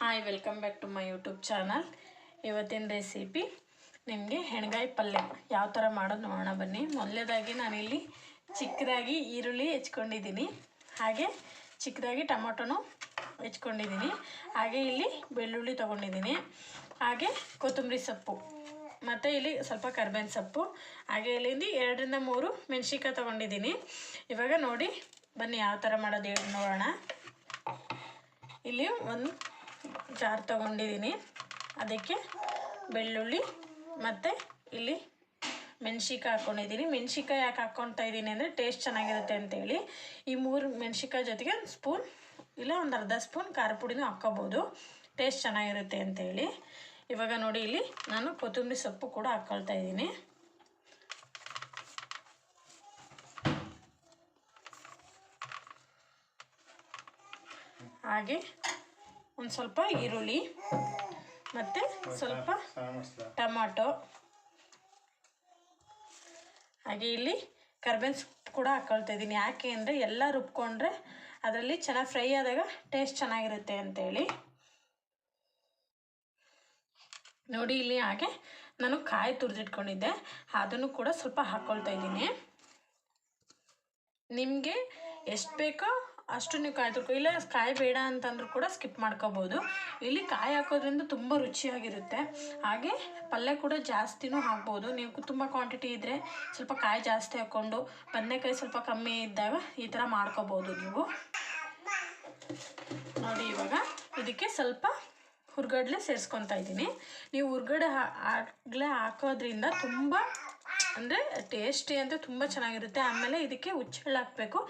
Hi welcome back to my YouTube channel ಇವತ್ತಿನ recipe ನಿಮಗೆ ಹೆಣ್ಗಾಯಿ ಪಲ್ಯ. ಯಾವ ಥರ ಮಾಡೋದು ನೋಡೋಣ ಬನ್ನಿ. ಮೊದಲೇದಾಗಿ ನಾನಿಲ್ಲಿ ಚಿಕ್ಕದಾಗಿ ಈರುಳ್ಳಿ ಹೆಚ್ಕೊಂಡಿದ್ದೀನಿ. ಹಾಗೆ ಚಿಕ್ಕದಾಗಿ ಟೊಮೊಟೊನು ಹೆಚ್ಕೊಂಡಿದ್ದೀನಿ. ಹಾಗೆ ಇಲ್ಲಿ ಬೆಳ್ಳುಳ್ಳಿ ತೊಗೊಂಡಿದ್ದೀನಿ. ಹಾಗೆ ಕೊತ್ತಂಬರಿ ಸೊಪ್ಪು. ಮತ್ತು ಇಲ್ಲಿ ಸ್ವಲ್ಪ ಕರ್ಬೇವಿನ ಸೊಪ್ಪು. ಹಾಗೆ ಇಲ್ಲಿಂದ ಎರಡರಿಂದ ಮೂರು ಮೆಣಸಿನ್ಕಾಯಿ ತೊಗೊಂಡಿದ್ದೀನಿ. ಇವಾಗ ನೋಡಿ ಬನ್ನಿ ಯಾವ ಥರ ಮಾಡೋದು ನೋಡೋಣ. ಇಲ್ಲಿ ಒಂದು ಜಾರ್ ತಗೊಂಡಿದ್ದೀನಿ. ಅದಕ್ಕೆ ಬೆಳ್ಳುಳ್ಳಿ ಮತ್ತು ಇಲ್ಲಿ ಮೆಣ್ಸಿಕಾಯಿ ಹಾಕ್ಕೊಂಡಿದ್ದೀನಿ ಮೆಣ್ಸಿಕಾಯಿ ಯಾಕೆ ಹಾಕ್ಕೊತಾ ಇದ್ದೀನಿ ಅಂದರೆ ಟೇಸ್ಟ್ ಚೆನ್ನಾಗಿರುತ್ತೆ ಅಂತೇಳಿ. ಈ ಮೂರು ಮೆಣ್ಸಿಕಾಯಿ ಜೊತೆಗೆ ಒಂದು ಸ್ಪೂನ್ ಇಲ್ಲ ಒಂದು ಅರ್ಧ ಸ್ಪೂನ್ ಖಾರ ಪುಡಿನೂ ಹಾಕ್ಕೋಬೋದು. ಟೇಸ್ಟ್ ಚೆನ್ನಾಗಿರುತ್ತೆ ಅಂತೇಳಿ. ಇವಾಗ ನೋಡಿ ಇಲ್ಲಿ ನಾನು ಕೊತ್ತಂಬರಿ ಸೊಪ್ಪು ಕೂಡ ಹಾಕ್ಕೊಳ್ತಾ ಇದ್ದೀನಿ. ಹಾಗೆ ಒಂದು ಸ್ವಲ್ಪ ಈರುಳ್ಳಿ, ಮತ್ತು ಸ್ವಲ್ಪ ಟೊಮಾಟೊ. ಹಾಗೆ ಇಲ್ಲಿ ಕರ್ಬೇವಿನ ಸೊಪ್ಪು ಕೂಡ ಹಾಕ್ಕೊಳ್ತಾ ಇದ್ದೀನಿ. ಯಾಕೆ ಅಂದರೆ ಎಲ್ಲ ರುಬ್ಕೊಂಡ್ರೆ ಅದರಲ್ಲಿ ಚೆನ್ನಾಗಿ ಫ್ರೈ ಆದಾಗ ಟೇಸ್ಟ್ ಚೆನ್ನಾಗಿರುತ್ತೆ ಅಂತೇಳಿ. ನೋಡಿ ಇಲ್ಲಿ ಹಾಗೆ ನಾನು ಕಾಯಿ ತುರಿದಿಟ್ಕೊಂಡಿದ್ದೆ. ಅದನ್ನು ಕೂಡ ಸ್ವಲ್ಪ ಹಾಕ್ಕೊಳ್ತಾ ಇದ್ದೀನಿ. ನಿಮಗೆ ಎಷ್ಟು ಬೇಕೋ ಅಷ್ಟು ನೀವು ಕಾಯಿ ತುರ್ಕೊ ಇಲ್ಲ ಕಾಯಿ ಬೇಡ ಅಂತಂದ್ರೂ ಕೂಡ ಸ್ಕಿಪ್ ಮಾಡ್ಕೋಬೋದು. ಇಲ್ಲಿ ಕಾಯಿ ಹಾಕೋದ್ರಿಂದ ತುಂಬ ರುಚಿಯಾಗಿರುತ್ತೆ. ಹಾಗೆ ಪಲ್ಯ ಕೂಡ ಜಾಸ್ತಿನೂ ಹಾಕ್ಬೋದು. ನೀವು ತುಂಬ ಕ್ವಾಂಟಿಟಿ ಇದ್ದರೆ ಸ್ವಲ್ಪ ಕಾಯಿ ಜಾಸ್ತಿ ಹಾಕ್ಕೊಂಡು ಬದನೆಕಾಯಿ ಸ್ವಲ್ಪ ಕಮ್ಮಿ ಇದ್ದಾಗ ಈ ಥರ ಮಾಡ್ಕೋಬೋದು ನೀವು. ನೋಡಿ ಇವಾಗ ಇದಕ್ಕೆ ಸ್ವಲ್ಪ ಹುರ್ಗಡ್ಲೆ ಸೇರಿಸ್ಕೊತಾ ಇದ್ದೀನಿ. ನೀವು ಹುರ್ಗಡೆ ಆಗಲೇ ಹಾಕೋದ್ರಿಂದ ತುಂಬ ಅಂದರೆ ಟೇಸ್ಟಿ ಅಂತ ತುಂಬ ಚೆನ್ನಾಗಿರುತ್ತೆ. ಆಮೇಲೆ ಇದಕ್ಕೆ ಹುಚ್ಚೆಳ್ಳು ಹಾಕಬೇಕು.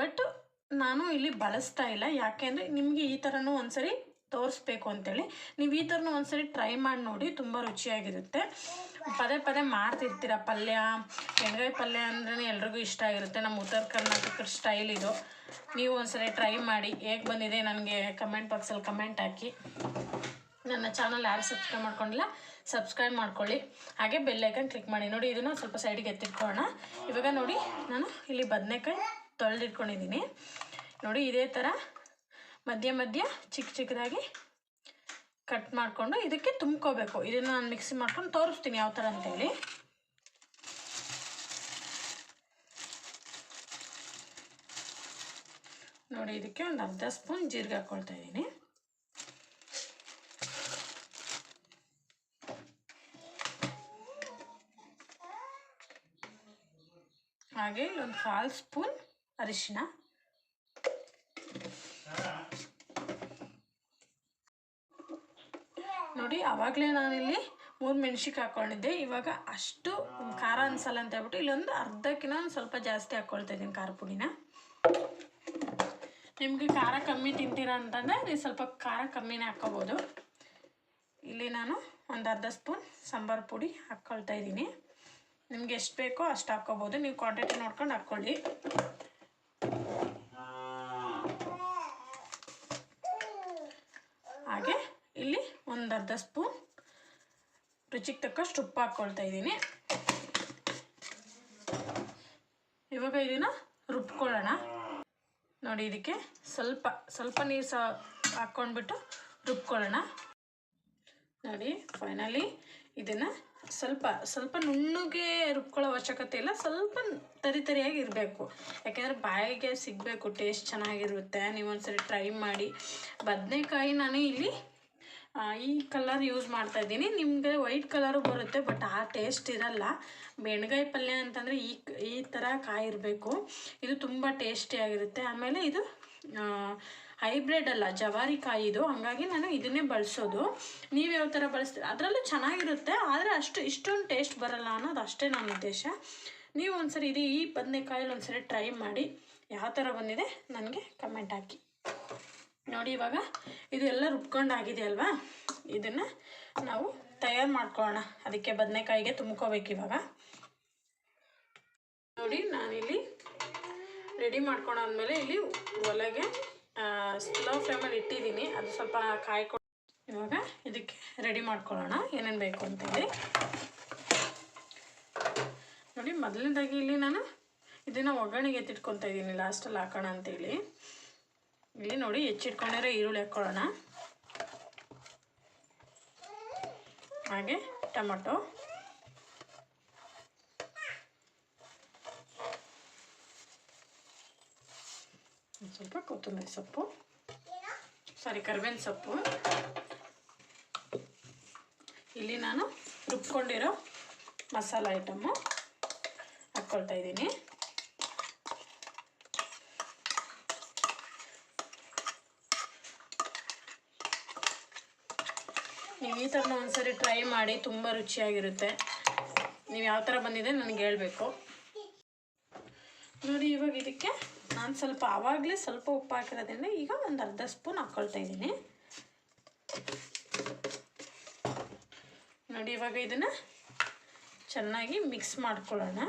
ಬಟ್ ನಾನು ಇಲ್ಲಿ ಬಳಸ್ತಾ ಇಲ್ಲ. ಯಾಕೆ ಅಂದರೆ ನಿಮಗೆ ಈ ಥರನೂ ಒಂದ್ಸರಿ ತೋರಿಸ್ಬೇಕು ಅಂತೇಳಿ. ನೀವು ಈ ಥರನೂ ಒಂದ್ಸರಿ ಟ್ರೈ ಮಾಡಿ ನೋಡಿ, ತುಂಬ ರುಚಿಯಾಗಿರುತ್ತೆ. ಪದೇ ಪದೇ ಮಾಡ್ತಿರ್ತೀರ ಪಲ್ಯ? ಎಣ್ಗಾಯಿ ಪಲ್ಯ ಅಂದ್ರೆ ಎಲ್ರಿಗೂ ಇಷ್ಟ ಆಗಿರುತ್ತೆ. ನಮ್ಮ ಉತ್ತರ ಕರ್ನಾಟಕದ ಸ್ಟೈಲ್ ಇದು. ನೀವು ಒಂದ್ಸರಿ ಟ್ರೈ ಮಾಡಿ. ಹೇಗೆ ಬಂದಿದೆ ನನಗೆ ಕಮೆಂಟ್ ಬಾಕ್ಸಲ್ಲಿ ಕಮೆಂಟ್ ಹಾಕಿ. ನನ್ನ ಚಾನಲ್ ಯಾರು ಸಬ್ಸ್ಕ್ರೈಬ್ ಮಾಡ್ಕೊಂಡಿಲ್ಲ ಸಬ್ಸ್ಕ್ರೈಬ್ ಮಾಡ್ಕೊಳ್ಳಿ. ಹಾಗೆ ಬೆಲ್ಲೈಕನ್ ಕ್ಲಿಕ್ ಮಾಡಿ. ನೋಡಿ, ಇದನ್ನು ಸ್ವಲ್ಪ ಸೈಡಿಗೆ ಎತ್ತಿಟ್ಕೊಳ್ಳೋಣ. ಇವಾಗ ನೋಡಿ, ನಾನು ಇಲ್ಲಿ ಬದನೆಕಾಯಿ ತೊಳೆದಿಟ್ಕೊಂಡಿದ್ದೀನಿ. ನೋಡಿ ಇದೇ ಥರ ಮಧ್ಯ ಮಧ್ಯ ಚಿಕ್ಕ ಚಿಕ್ಕದಾಗಿ ಕಟ್ ಮಾಡಿಕೊಂಡು ಇದಕ್ಕೆ ತುಂಬ್ಕೋಬೇಕು. ಇದನ್ನು ನಾನು ಮಿಕ್ಸಿ ಮಾಡ್ಕೊಂಡು ತೋರಿಸ್ತೀನಿ ಯಾವ ಥರ ಅಂತೇಳಿ. ನೋಡಿ ಇದಕ್ಕೆ ಒಂದು ಅರ್ಧ ಸ್ಪೂನ್ ಜೀರಿಗೆ ಹಾಕ್ಕೊಳ್ತಾ ಇದ್ದೀನಿ. ಹಾಗೆ ಇಲ್ಲೊಂದು ಕಾಲು ಸ್ಪೂನ್ ಅರಿಶಿನ. ನೋಡಿ ಆವಾಗಲೇ ನಾನಿಲ್ಲಿ ಮೂರು ಮೆಣ್ಸಿಗೆ ಹಾಕ್ಕೊಂಡಿದ್ದೆ. ಇವಾಗ ಅಷ್ಟು ಖಾರ ಅನ್ಸಲ್ಲ ಅಂತ ಹೇಳ್ಬಿಟ್ಟು ಇಲ್ಲೊಂದು ಅರ್ಧಕ್ಕಿಂತ ಒಂದು ಸ್ವಲ್ಪ ಜಾಸ್ತಿ ಹಾಕ್ಕೊಳ್ತಾ ಇದ್ದೀನಿ ಖಾರ ಪುಡಿನ. ನಿಮಗೆ ಖಾರ ಕಮ್ಮಿ ತಿಂತೀರಾ ಅಂತಂದರೆ ನೀವು ಸ್ವಲ್ಪ ಖಾರ ಕಮ್ಮಿನೇ ಹಾಕ್ಕೋಬೋದು ಇಲ್ಲಿ ನಾನು ಒಂದು ಅರ್ಧ ಸ್ಪೂನ್ ಸಾಂಬಾರು ಪುಡಿ ಹಾಕ್ಕೊಳ್ತಾ ಇದ್ದೀನಿ. ನಿಮ್ಗೆ ಎಷ್ಟು ಬೇಕೋ ಅಷ್ಟು ಹಾಕ್ಕೋಬೋದು ನೀವು ಕ್ವಾಂಟಿಟಿ ನೋಡ್ಕೊಂಡು ಹಾಕ್ಕೊಳ್ಳಿ ಹಾಗೆ ಇಲ್ಲಿ ಅರ್ಧ ಸ್ಪೂನ್ ರುಚಿಗೆ ತಕ್ಕಷ್ಟು ಉಪ್ಪು ಹಾಕ್ಕೊಳ್ತಾ ಇದ್ದೀನಿ. ಇವಾಗ ಇದನ್ನು ರುಬ್ಕೊಳ್ಳೋಣ. ನೋಡಿ, ಇದಕ್ಕೆ ಸ್ವಲ್ಪ ಸ್ವಲ್ಪ ನೀರು ಸಹ ಹಾಕ್ಕೊಂಡ್ಬಿಟ್ಟು ರುಬ್ಕೊಳ್ಳೋಣ. ನೋಡಿ ಫೈನಲಿ ಇದನ್ನು ಸ್ವಲ್ಪ ಸ್ವಲ್ಪ ನುಣ್ಣಗೆ ರುಬ್ಕೊಳ್ಳೋ ಅವಶ್ಯಕತೆ ಇಲ್ಲ, ಸ್ವಲ್ಪ ತರಿ ತರಿಯಾಗಿ ಇರಬೇಕು. ಯಾಕೆಂದರೆ ಬಾಯಿಗೆ ಸಿಗಬೇಕು ಟೇಸ್ಟ್ ಚೆನ್ನಾಗಿರುತ್ತೆ. ನೀವೊಂದು ಸರಿ ಟ್ರೈ ಮಾಡಿ. ಬದನೆಕಾಯಿ ನಾನು ಇಲ್ಲಿ ಈ ಕಲರ್ ಯೂಸ್ ಮಾಡ್ತಾ ಇದ್ದೀನಿ. ನಿಮಗೆ ವೈಟ್ ಕಲರು ಬರುತ್ತೆ ಬಟ್ ಆ ಟೇಸ್ಟ್ ಇರಲ್ಲ. ಬೆಣ್ಗಾಯಿ ಪಲ್ಯ ಅಂತಂದರೆ ಈ ಈ ಥರ ಕಾಯಿ ಇರಬೇಕು. ಇದು ತುಂಬ ಟೇಸ್ಟಿಯಾಗಿರುತ್ತೆ ಆಮೇಲೆ ಇದು ಹೈಬ್ರಿಡ್ ಅಲ್ಲ, ಜವಾರಿ ಕಾಯಿ ಇದು. ಹಂಗಾಗಿ ನಾನು ಇದನ್ನೇ ಬಳಸೋದು. ನೀವು ಯಾವ ಥರ ಬಳಸ್ತೀರ? ಅದರಲ್ಲೂ ಚೆನ್ನಾಗಿರುತ್ತೆ, ಆದರೆ ಅಷ್ಟು, ಇಷ್ಟೊಂದು ಟೇಸ್ಟ್ ಬರಲ್ಲ ಅನ್ನೋದು ಅಷ್ಟೇ ನನ್ನ ಉದ್ದೇಶ. ನೀವು ಒಂದ್ಸರಿ ಇದು ಈ ಬದನೆಕಾಯಲ್ಲಿ ಒಂದ್ಸರಿ ಟ್ರೈ ಮಾಡಿ, ಯಾವ ಥರ ಬಂದಿದೆ ನನಗೆ ಕಮೆಂಟ್ ಹಾಕಿ. ನೋಡಿ ಇವಾಗ ಇದು ಎಲ್ಲ ರುಬ್ಕೊಂಡಾಗಿದೆ ಅಲ್ವಾ? ಇದನ್ನು ನಾವು ತಯಾರು ಮಾಡ್ಕೊಳ್ಳೋಣ. ಅದಕ್ಕೆ ಬದನೆಕಾಯಿಗೆ ತುಂಬ್ಕೋಬೇಕು ಇವಾಗ. ನೋಡಿ, ನಾನಿಲ್ಲಿ ರೆಡಿ ಮಾಡ್ಕೊಂಡಾದ್ಮೇಲೆ ಇಲ್ಲಿ ಒಲೆಗೆ ಸ್ಲೋ ಫ್ಲೇಮಲ್ಲಿ ಇಟ್ಟಿದ್ದೀನಿ. ಅದು ಸ್ವಲ್ಪ ಕಾಯ್ಕೊ ಇವಾಗ ಇದಕ್ಕೆ ರೆಡಿ ಮಾಡ್ಕೊಳ್ಳೋಣ. ಏನೇನು ಬೇಕು ಅಂತೇಳಿ. ನೋಡಿ, ಮೊದಲನೇದಾಗಿ ಇಲ್ಲಿ ನಾನು ಇದನ್ನು ಒಗ್ಗರಣೆಗೆ ಎತ್ತಿಟ್ಕೊತಾ ಇದ್ದೀನಿ. ಲಾಸ್ಟಲ್ಲಿ ಹಾಕೋಣ ಅಂತೇಳಿ. ಇಲ್ಲಿ ನೋಡಿ ಹೆಚ್ಚಿಟ್ಕೊಂಡಿರೋ ಈರುಳ್ಳಿ ಹಾಕ್ಕೊಳ್ಳೋಣ. ಹಾಗೆ ಟೊಮೊಟೊ. ಸ್ವಲ್ಪ ಕೊತ್ತಂಬರಿ ಸೊಪ್ಪು. ಸಾರಿ ಕರ್ಬೇವಿನ ಸೊಪ್ಪು. ಇಲ್ಲಿ ನಾನು ರುಬ್ಕೊಂಡಿರೋ ಮಸಾಲ ಐಟಮ್ಮು ಹಾಕ್ಕೊಳ್ತಾ ಇದ್ದೀನಿ. ಥರನ ಒಂದ್ಸರಿ ಟ್ರೈ ಮಾಡಿ ತುಂಬ ರುಚಿಯಾಗಿರುತ್ತೆ. ನೀವು ಯಾವ ಥರ ಬಂದಿದೆ ನನಗೆ ಹೇಳಬೇಕು. ನೋಡಿ, ಇವಾಗ ಇದಕ್ಕೆ ನಾನು ಸ್ವಲ್ಪ ಆವಾಗಲೇ ಸ್ವಲ್ಪ ಉಪ್ಪು ಹಾಕಿರೋದ್ರಿಂದ ಈಗ ಒಂದು ಅರ್ಧ ಸ್ಪೂನ್ ಹಾಕ್ಕೊಳ್ತಾ ಇದ್ದೀನಿ. ನೋಡಿ, ಇವಾಗ ಇದನ್ನು ಚೆನ್ನಾಗಿ ಮಿಕ್ಸ್ ಮಾಡ್ಕೊಳ್ಳೋಣ.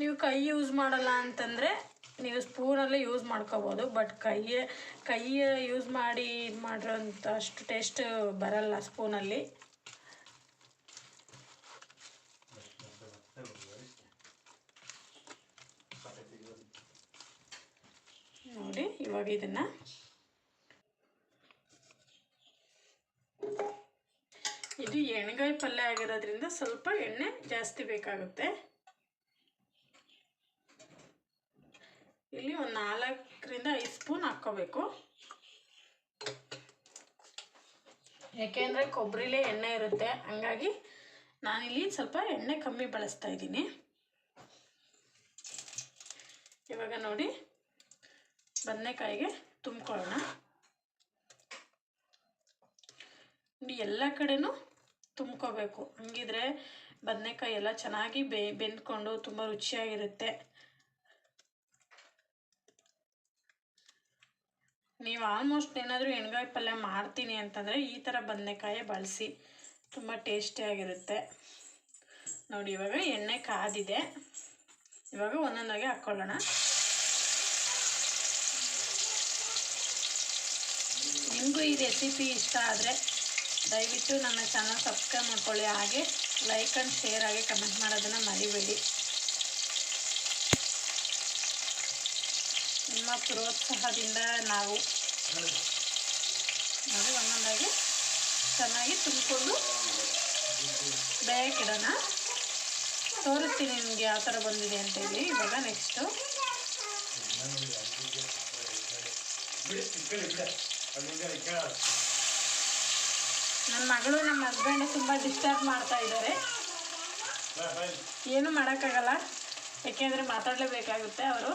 ನೀವು ಕೈ ಯೂಸ್ ಮಾಡಲ್ಲ ಅಂತಂದರೆ ನೀವು ಸ್ಪೂನಲ್ಲೇ ಯೂಸ್ ಮಾಡ್ಕೋಬೋದು ಬಟ್ ಕೈಯೇ ಕೈ ಯೂಸ್ ಮಾಡಿ ಇದು ಮಾಡಿರೋಂಥ ಅಷ್ಟು ಟೇಸ್ಟ್ ಬರಲ್ಲ ಸ್ಪೂನಲ್ಲಿ ನೋಡಿ ಇವಾಗ ಇದನ್ನು. ಇದು ಎಣ್ಗಾಯಿ ಪಲ್ಯ ಆಗಿರೋದ್ರಿಂದ ಸ್ವಲ್ಪ ಎಣ್ಣೆ ಜಾಸ್ತಿ ಬೇಕಾಗುತ್ತೆ ಇಲ್ಲಿ ಒಂದು ನಾಲ್ಕರಿಂದ ಐದು ಸ್ಪೂನ್ ಹಾಕ್ಕೋಬೇಕು. ಯಾಕೆಂದರೆ ಕೊಬ್ಬರಿಲೆ ಎಣ್ಣೆ ಇರುತ್ತೆ. ಹಂಗಾಗಿ ನಾನಿಲ್ಲಿ ಸ್ವಲ್ಪ ಎಣ್ಣೆ ಕಮ್ಮಿ ಬಳಸ್ತಾ ಇದ್ದೀನಿ. ಇವಾಗ ನೋಡಿ ಬದನೆಕಾಯಿಗೆ ತುಂಬ್ಕೊಳ್ಳೋಣ. ನೋಡಿ ಎಲ್ಲ ಕಡೆನೂ ತುಂಬ್ಕೋಬೇಕು. ಹಂಗಿದ್ರೆ ಬದನೆಕಾಯಿ ಎಲ್ಲ ಚೆನ್ನಾಗಿ ಬೆ, ಬೆಂದ್ಕೊಂಡು ತುಂಬ ರುಚಿಯಾಗಿರುತ್ತೆ. ನೀವು ಆಲ್ಮೋಸ್ಟ್ ಏನಾದರೂ ಎಣ್ಗಾಯಿ ಪಲ್ಯ ಮಾಡ್ತೀನಿ ಅಂತಂದರೆ ಈ ಥರ ಬದನೆಕಾಯಿ ಬಳಸಿ. ತುಂಬ ಟೇಸ್ಟಿಯಾಗಿರುತ್ತೆ ನೋಡಿ, ಇವಾಗ ಎಣ್ಣೆ ಕಾದಿದೆ. ಇವಾಗ ಒಂದೊಂದಾಗೆ ಹಾಕ್ಕೊಳ್ಳೋಣ ನಿಮಗೂ ಈ ರೆಸಿಪಿ ಇಷ್ಟ ಆದರೆ ದಯವಿಟ್ಟು ನನ್ನ ಚಾನಲ್ ಸಬ್ಸ್ಕ್ರೈಬ್ ಮಾಡ್ಕೊಳ್ಳಿ. ಹಾಗೆ ಲೈಕ್ ಆ್ಯಂಡ್ ಶೇರ್ ಹಾಗೆ ಕಮೆಂಟ್ ಮಾಡೋದನ್ನು ಮರಿಬೇಡಿ. ನಿಮ್ಮ ಪ್ರೋತ್ಸಾಹದಿಂದ ನಾವು ನೋಡಿ ಒಂದೊಂದಾಗಿ ಚೆನ್ನಾಗಿ ತುಂಬಿಕೊಂಡು ಬೇಯಕ್ಕಿಡೋಣ ತೋರಿಸ್ತೀನಿ ನಿಮಗೆ ಯಾವ ಥರ ಬಂದಿದೆ ಅಂತ ಹೇಳಿ. ಇವಾಗ ನೆಕ್ಸ್ಟು ನನ್ನ ಮಗಳು ನಮ್ಮ ಹಸ್ಬೆಂಡ್ ತುಂಬ ಡಿಸ್ಟರ್ಬ್ ಮಾಡ್ತಾ ಇದ್ದಾರೆ. ಏನು ಮಾಡೋಕ್ಕಾಗಲ್ಲ. ಯಾಕೆಂದರೆ ಮಾತಾಡಲೇಬೇಕಾಗುತ್ತೆ ಅವರು.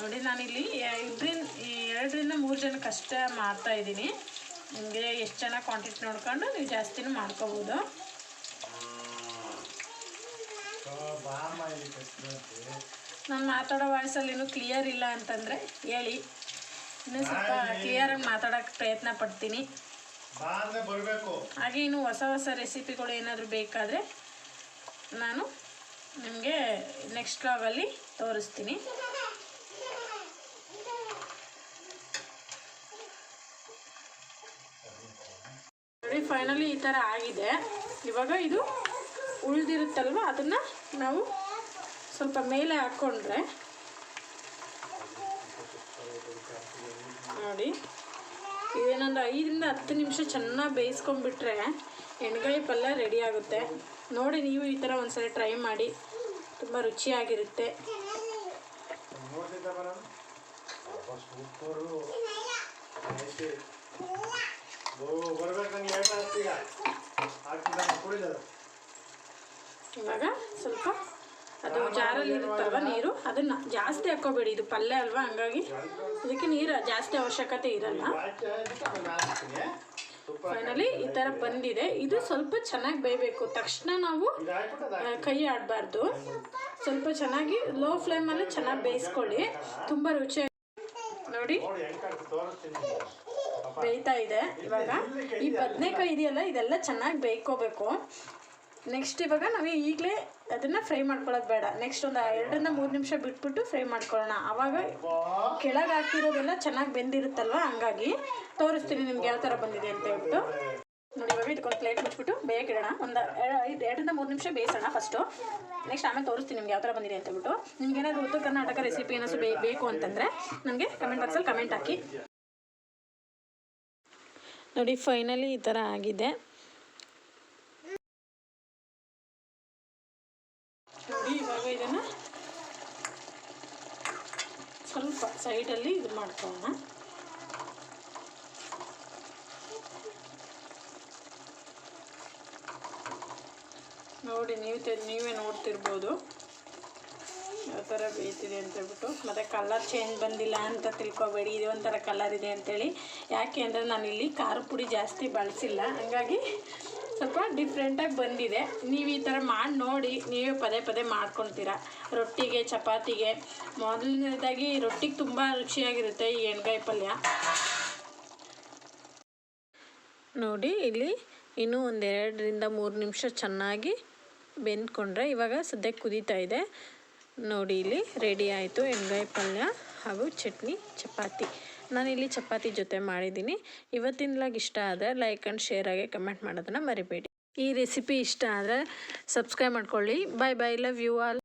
ನೋಡಿ ನಾನಿಲ್ಲಿ ಇಬ್ಬರಿಂದ ಎರಡರಿಂದ ಮೂರು ಜನಕ್ಕೆ ಅಷ್ಟೇ ಮಾಡ್ತಾ ಇದ್ದೀನಿ. ನಿಮಗೆ ಎಷ್ಟು ಜನ ಕ್ವಾಂಟಿಟಿ ನೋಡ್ಕೊಂಡು ನೀವು ಜಾಸ್ತಿನೂ ಮಾಡ್ಕೋಬೋದು. ನಾನು ಮಾತಾಡೋ ವಾಯ್ಸಲ್ಲಿ ಇನ್ನೂ ಕ್ಲಿಯರ್ ಇಲ್ಲ ಅಂತಂದರೆ ಹೇಳಿ. ಇನ್ನೂ ಸ್ವಲ್ಪ ಕ್ಲಿಯರಾಗಿ ಮಾತಾಡೋಕ್ಕೆ ಪ್ರಯತ್ನ ಪಡ್ತೀನಿ. ಬರಬೇಕು. ಹಾಗೆ ಇನ್ನು ಹೊಸ ಹೊಸ ರೆಸಿಪಿಗಳು ಏನಾದರೂ ಬೇಕಾದರೆ ನಾನು ನಿಮಗೆ ನೆಕ್ಸ್ಟ್ ವ್ಲಾಗಲ್ಲಿ ತೋರಿಸ್ತೀನಿ. ನೋಡಿ ಫೈನಲಿ ಈ ಥರ ಆಗಿದೆ. ಇವಾಗ ಇದು ಉಳಿದಿರುತ್ತಲ್ವ? ಅದನ್ನು ನಾವು ಸ್ವಲ್ಪ ಮೇಲೆ ಹಾಕ್ಕೊಂಡ್ರೆ ನೋಡಿ ಇದೇನೊಂದು ಐದರಿಂದ ಹತ್ತು ನಿಮಿಷ ಚೆನ್ನಾಗಿ ಬೇಯಿಸ್ಕೊಂಡ್ಬಿಟ್ರೆ ಎಣ್ಗಾಯಿ ಪಲ್ಯ ರೆಡಿ ಆಗುತ್ತೆ. ನೋಡಿ, ನೀವು ಈ ಥರ ಒಂದ್ಸರಿ ಟ್ರೈ ಮಾಡಿ. ತುಂಬ ರುಚಿಯಾಗಿರುತ್ತೆ. ಇವಾಗ ಸ್ವಲ್ಪ ಅದು ಜಾರಲ್ಲಿ ಇರುತ್ತಲ್ವ ನೀರು? ಅದನ್ನು ಜಾಸ್ತಿ ಹಾಕೋಬೇಡಿ ಇದು ಪಲ್ಯ ಅಲ್ವಾ? ಹಂಗಾಗಿ ಅದಕ್ಕೆ ನೀರು ಜಾಸ್ತಿ ಅವಶ್ಯಕತೆ ಇರಲ್ಲ. ಫೈನಲಿ ಈ ಥರ ಬಂದಿದೆ. ಇದು ಸ್ವಲ್ಪ ಚೆನ್ನಾಗಿ ಬೇಯಬೇಕು. ತಕ್ಷಣ ನಾವು ಕೈ ಆಡಬಾರ್ದು. ಸ್ವಲ್ಪ ಚೆನ್ನಾಗಿ ಲೋ ಫ್ಲೇಮಲ್ಲಿ ಚೆನ್ನಾಗಿ ಬೇಯಿಸ್ಕೊಳ್ಳಿ. ತುಂಬ ರುಚಿ ನೋಡಿ. ಬೇಯ್ತಾ ಇದೆ ಇವಾಗ. ಈ ಬದನೆಕಾಯಿ ಇದೆಯಲ್ಲ ಇದೆಲ್ಲ ಚೆನ್ನಾಗಿ ಬೇಯ್ಕೋಬೇಕು. ನೆಕ್ಸ್ಟ್ ಇವಾಗ ನಾವು ಈಗಲೇ ಅದನ್ನು ಫ್ರೈ ಮಾಡ್ಕೊಳ್ಳೋದು ಬೇಡ. ನೆಕ್ಸ್ಟ್ ಒಂದು ಎರಡರಿಂದ ಮೂರು ನಿಮಿಷ ಬಿಟ್ಬಿಟ್ಟು ಫ್ರೈ ಮಾಡ್ಕೊಳ್ಳೋಣ. ಆವಾಗ ಕೆಳಗೆ ಹಾಕಿರೋದೆಲ್ಲ ಚೆನ್ನಾಗಿ ಬೆಂದಿರುತ್ತಲ್ವ? ಹಂಗಾಗಿ ತೋರಿಸ್ತೀನಿ ನಿಮ್ಗೆ ಯಾವ ಥರ ಬಂದಿದೆ ಅಂತ ಹೇಳ್ಬಿಟ್ಟು. ನೋಡಿ, ಇವಾಗ ಇದಕ್ಕೊಂದು ಪ್ಲೇಟ್ ಮುಚ್ಬಿಟ್ಟು ಬೇಯಕ್ಕಿಡೋಣ ಒಂದು ಐದು, ಎರಡರಿಂದ ಮೂರು ನಿಮಿಷ ಬೇಯಿಸೋಣ ಫಸ್ಟು ನೆಕ್ಸ್ಟ್ ಆಮೇಲೆ ತೋರಿಸ್ತೀನಿ ನಿಮ್ಗೆ ಯಾವ ಥರ ಬಂದಿದೆ ಅಂತ ಹೇಳ್ಬಿಟ್ಟು. ನಿಮ್ಗೆ ಏನಾದರೂ ಉತ್ತರ ಕರ್ನಾಟಕ ರೆಸಿಪಿ ಏನಾದ್ರು ಬೇಕು ಅಂತಂದರೆ ನನಗೆ ಕಮೆಂಟ್ ಬಾಕ್ಸಲ್ಲಿ ಕಮೆಂಟ್ ಹಾಕಿ. ನೋಡಿ ಫೈನಲಿ ಈ ಥರ ಆಗಿದೆ. ಇವಾಗ ಇದನ್ನು ಸ್ವಲ್ಪ ಸೈಡಲ್ಲಿ ಇದು ಮಾಡ್ಕೋಣ ನೋಡಿ, ನೀವು ತೆ, ನೀವೇ ನೋಡ್ತಿರ್ಬೋದು. ಯಾವ ಥರ ಬೇಯ್ತಿದೆ ಅಂತ ಹೇಳ್ಬಿಟ್ಟು. ಮತ್ತು ಕಲರ್ ಚೇಂಜ್ ಬಂದಿಲ್ಲ ಅಂತ ತಿಳ್ಕೊಬೇಡಿ. ಇದು ಒಂಥರ ಕಲರ್ ಇದೆ ಅಂತೇಳಿ. ಯಾಕೆ ಅಂದರೆ ಇಲ್ಲಿ ಖಾರ ಪುಡಿ ಜಾಸ್ತಿ ಬಳಸಿಲ್ಲ. ಹಂಗಾಗಿ ಸ್ವಲ್ಪ ಡಿಫ್ರೆಂಟಾಗಿ ಬಂದಿದೆ. ನೀವು ಈ ಥರ ಮಾಡಿ ನೋಡಿ, ನೀವೇ ಪದೇ ಪದೇ ಮಾಡ್ಕೊಳ್ತೀರಾ ರೊಟ್ಟಿಗೆ, ಚಪಾತಿಗೆ. ಮೊದಲನೇದಾಗಿ ರೊಟ್ಟಿಗೆ ತುಂಬ ರುಚಿಯಾಗಿರುತ್ತೆ ಈ ಎಣ್ಗಾಯಿ ಪಲ್ಯ. ನೋಡಿ, ಇಲ್ಲಿ ಇನ್ನೂ ಒಂದೆರಡರಿಂದ ಮೂರು ನಿಮಿಷ ಚೆನ್ನಾಗಿ ಬೆಂದ್ಕೊಂಡ್ರೆ ಇವಾಗ ಸದ್ಯಕ್ಕೆ ಕುದೀತಾ ಇದೆ. ನೋಡಿ, ಇಲ್ಲಿ ರೆಡಿ ಆಯಿತು ಎಣ್ಗಾಯಿ ಪಲ್ಯ ಹಾಗೂ ಚಟ್ನಿ, ಚಪಾತಿ. ನಾನಿಲ್ಲಿ ಚಪಾತಿ ಜೊತೆ ಮಾಡಿದ್ದೀನಿ. ಇವತ್ತಿನ ಲಾಗ್ ಇಷ್ಟ ಆದರೆ ಲೈಕ್ ಆ್ಯಂಡ್ ಶೇರ್ ಆಗಿ ಕಮೆಂಟ್ ಮಾಡೋದನ್ನು ಮರಿಬೇಡಿ. ಈ ರೆಸಿಪಿ ಇಷ್ಟ ಆದರೆ ಸಬ್ಸ್ಕ್ರೈಬ್ ಮಾಡ್ಕೊಳ್ಳಿ. Bye bye love you all